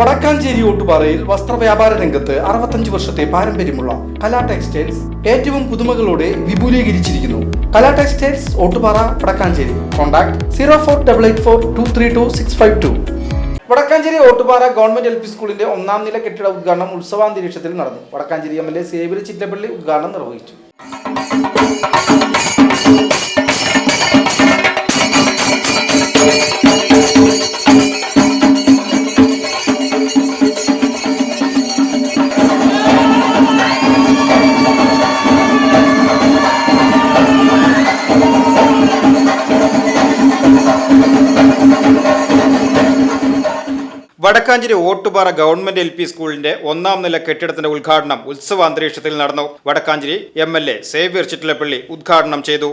വടക്കാഞ്ചേരി ഓട്ടുപാറയിൽ വസ്ത്രവ്യാപാര രംഗത്ത് അറുപത്തഞ്ച് വർഷത്തെ പാരമ്പര്യമുള്ള കലാ ടെക്സ്റ്റൈൽസ് ഏറ്റവും പുതുമകളോടെ വിപുലീകരിച്ചിരിക്കുന്നു. Kala textiles Ottupara Vadakkanchery. Contact zero four double eight four two three two six five two. Vadakkanchery Ottupara government L P സ്കൂളിന്റെ ഒന്നാം നില കെട്ടിട ഉദ്ഘാടനം ഉത്സവാന്തരീക്ഷത്തിൽ നടന്നു. Vadakkanchery M L A Xavier Chittappally ഉദ്ഘാടനം നിർവഹിച്ചു. Vadakkanchery Ottupara government L P സ്കൂളിന്റെ ഒന്നാം നില കെട്ടിടത്തിന്റെ ഉദ്ഘാടനം ഉത്സവ അന്തരീക്ഷത്തിൽ നടന്നു Vadakkanchery M L A Xavier Chittilappally ഉദ്ഘാടനം ചെയ്തു.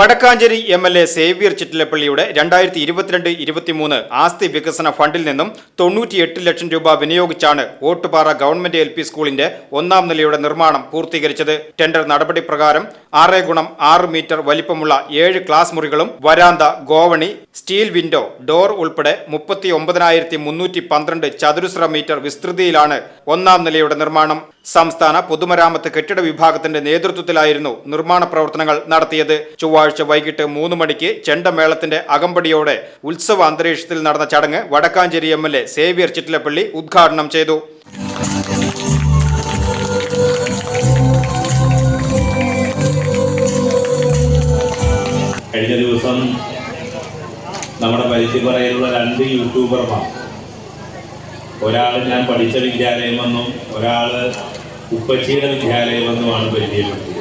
Vadakkanchery M L A Xavier ചിറ്റിലപ്പള്ളിയുടെ രണ്ടായിരത്തി ഇരുപത്തിരണ്ട് ഇരുപത്തിമൂന്ന് ആസ്തി വികസന ഫണ്ടിൽ നിന്നും തൊണ്ണൂറ്റിയെട്ട് ലക്ഷം രൂപ വിനിയോഗിച്ചാണ് ഓട്ടുപാറ ഗവൺമെന്റ് എൽ പി സ്കൂളിന്റെ ഒന്നാം നിലയുടെ നിർമ്മാണം പൂർത്തീകരിച്ചത്. ടെൻഡർ നടപടി പ്രകാരം ആറ് ഗുണം ആറ് മീറ്റർ വലിപ്പമുള്ള ഏഴ് ക്ലാസ് മുറികളും വരാന്ത ഗോവണി സ്റ്റീൽ വിൻഡോ ഡോർ ഉൾപ്പെടെ മുപ്പത്തി ഒമ്പതിനായിരത്തി മുന്നൂറ്റി പന്ത്രണ്ട് ചതുരശ്ര മീറ്റർ വിസ്തൃതിയിലാണ് ഒന്നാം നിലയുടെ നിർമ്മാണം. സംസ്ഥാന പൊതുമരാമത്ത് കെട്ടിട വിഭാഗത്തിന്റെ നേതൃത്വത്തിലായിരുന്നു നിർമ്മാണ പ്രവർത്തനങ്ങൾ നടത്തിയത്. ചൊവ്വാഴ്ച വൈകിട്ട് മൂന്ന് മണിക്ക് ചെണ്ടമേളത്തിന്റെ അകമ്പടിയോടെ ഉത്സവ അന്തരീക്ഷത്തിൽ നടന്ന ചടങ്ങ് Vadakkanchery M L A Xavier Chittilappally ഉദ്ഘാടനം ചെയ്തു. കഴിഞ്ഞ ദിവസം നമ്മുടെ പരിധി പറയുന്ന രണ്ട് യൂട്യൂബർമാർ ഒരാൾ ഞാൻ പഠിച്ച വിദ്യാലയമെന്നും ഒരാൾ ഉപ്പച്ചിയുടെ വിദ്യാലയമെന്നുമാണ് പരിചയപ്പെടുത്തിയത്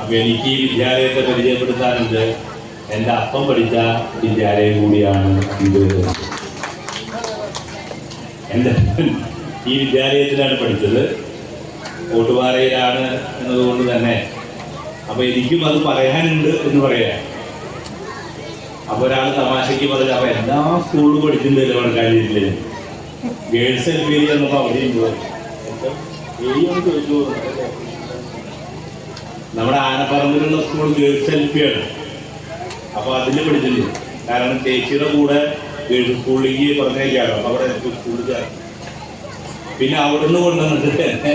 അപ്പോൾ എനിക്ക് ഈ വിദ്യാലയത്തെ പരിചയപ്പെടുത്താനുണ്ട്. എന്റെ അപ്പം പഠിച്ച വിദ്യാലയം കൂടിയാണ് ഇത് എന്റെ ഈ വിദ്യാലയത്തിലാണ് പഠിച്ചത്. കോട്ടുപാറയിലാണ് എന്നതുകൊണ്ട് തന്നെ. അപ്പൊ എനിക്കും അത് പറയാനുണ്ട് എന്ന് പറയാം. അപ്പൊ ഒരാൾ തമാശയ്ക്ക് പറഞ്ഞു അപ്പൊ എല്ലാ സ്കൂളിലും പഠിച്ചിട്ടുണ്ടല്ലോ വടക്കാഞ്ചേരിയിൽ ഗേൾസ് എൽ പി എന്നപ്പോ അവിടെ ചോദിച്ചു നമ്മുടെ ആനപ്പറമ്പിലുള്ള സ്കൂൾ ഗേൾസ് എൽ പി ആണ് അപ്പൊ അതിൽ പഠിച്ചിട്ടുണ്ട്. കാരണം ചേച്ചിയുടെ കൂടെ ഗേൾസ് സ്കൂളിലേക്ക് പറഞ്ഞേക്കാണ് അവിടെ സ്കൂളിൽ ചേർന്നു പിന്നെ അവിടുന്ന് കൊണ്ടുവന്നിട്ട്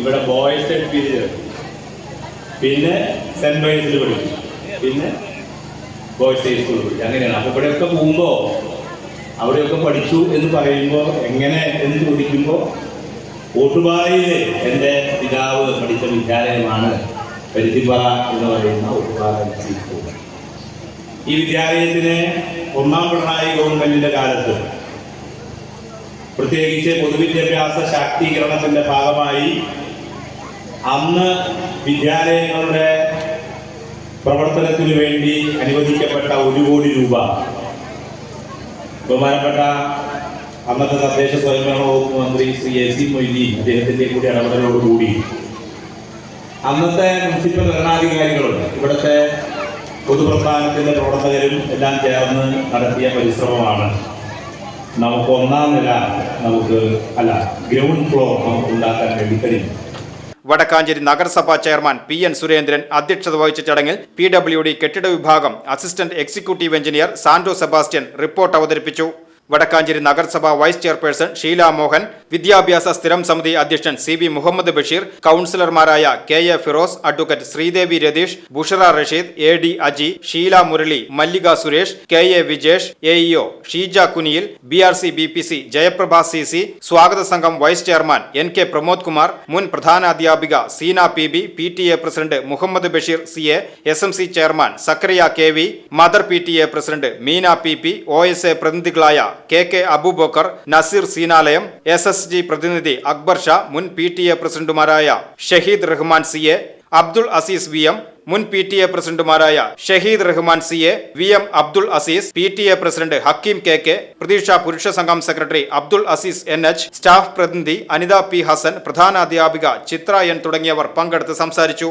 ഇവിടെ ബോയ്സ് എൽ പി ചേർന്നു പിന്നെ സെന്റ് ബോയ്സിൽ പഠിച്ചു. പിന്നെ ബോയ്സ് ഹൈ സ്കൂളിൽ പഠിച്ചു. അങ്ങനെയാണ്. അപ്പൊ ഇവിടെയൊക്കെ പോകുമ്പോ അവിടെയൊക്കെ പഠിച്ചു എന്ന് പറയുമ്പോൾ എങ്ങനെ എന്ന് ചോദിക്കുമ്പോൾ ഓട്ടുപാറയിൽ എന്റെ പിതാവ് പഠിച്ച വിദ്യാലയമാണ് പരിധിപ്പാറ എന്ന് പറയുന്ന ഓട്ടുപാറ. ഈ വിദ്യാലയത്തിന് ഒന്നാം പിണറായി ഗവൺമെന്റിന്റെ കാലത്ത് പ്രത്യേകിച്ച് പൊതുവിദ്യാഭ്യാസ ശാക്തീകരണത്തിന്റെ ഭാഗമായി അന്ന് വിദ്യാലയങ്ങളുടെ പ്രവർത്തനത്തിനു വേണ്ടി അനുവദിക്കപ്പെട്ട ഒരു കോടി രൂപ ബഹുമാനപ്പെട്ട അന്നത്തെ തദ്ദേശ സ്വയംഭരണ വകുപ്പ് മന്ത്രി ശ്രീ എ സി മൊയ്തീൻ അദ്ദേഹത്തിന്റെ കൂടി ഇടപെടലോടുകൂടി അന്നത്തെ മുനിസിപ്പൽ ഭരണാധികാരികളും ഇവിടുത്തെ പൊതുപ്രസ്ഥാനത്തിന്റെ പ്രവർത്തകരും എല്ലാം ചേർന്ന് നടത്തിയ പരിശ്രമമാണ്. നമുക്ക് ഒന്നാം നില നമുക്ക് അല്ല ഗ്രൗണ്ട് ഫ്ലോർ നമുക്ക് ഉണ്ടാക്കാൻ വേണ്ടി കഴിയും. വടക്കാഞ്ചേരി നഗരസഭാ ചെയർമാൻ പി എൻ സുരേന്ദ്രൻ അധ്യക്ഷത വഹിച്ച ചടങ്ങിൽ പി ഡബ്ല്യു ഡി കെട്ടിട വിഭാഗം assistant executive engineer Santo Sebastian report അവതരിപ്പിച്ചു വടക്കാഞ്ചേരി നഗരസഭ വൈസ് ചെയർപേഴ്സൺ ഷീല മോഹൻ വിദ്യാഭ്യാസ സ്ഥിരം സമിതി അധ്യക്ഷൻ C V Muhammad Basheer കൌൺസിലർമാരായ K A Firoz advocate Sreedevi Ratheesh Bushara Rasheed A D Aji Sheela Murali Mallika Suresh K A Vijesh A E O Sheeja Kuniyil B R C B P C Jayaprabha C C സ്വാഗത സംഘം vice chairman N K Pramod Kumar മുൻ പ്രധാനാധ്യാപിക Seena P B P T A president Muhammad Basheer C A S M C chairman Zakariya K V mother P T A president Meena P P O S A പ്രതിനിധികളായ K K Abubakar Naseer Seenalayam S S G പ്രതിനിധി അക്ബർ ഷാ മുൻ P T A പ്രസിഡന്റുമാരായ Shahid Rahman C A Abdul Azeez V M മുൻ P T A പ്രസിഡന്റുമാരായ Shahid Rahman C A V M Abdul Azeez P T A president Hakeem K K Pratheeksha പുരുഷ സംഘം secretary Abdul Azeez N H staff പ്രതിനിധി Anitha P Hasan പ്രധാന അധ്യാപിക ചിത്ര N തുടങ്ങിയവർ പങ്കെടുത്ത് സംസാരിച്ചു.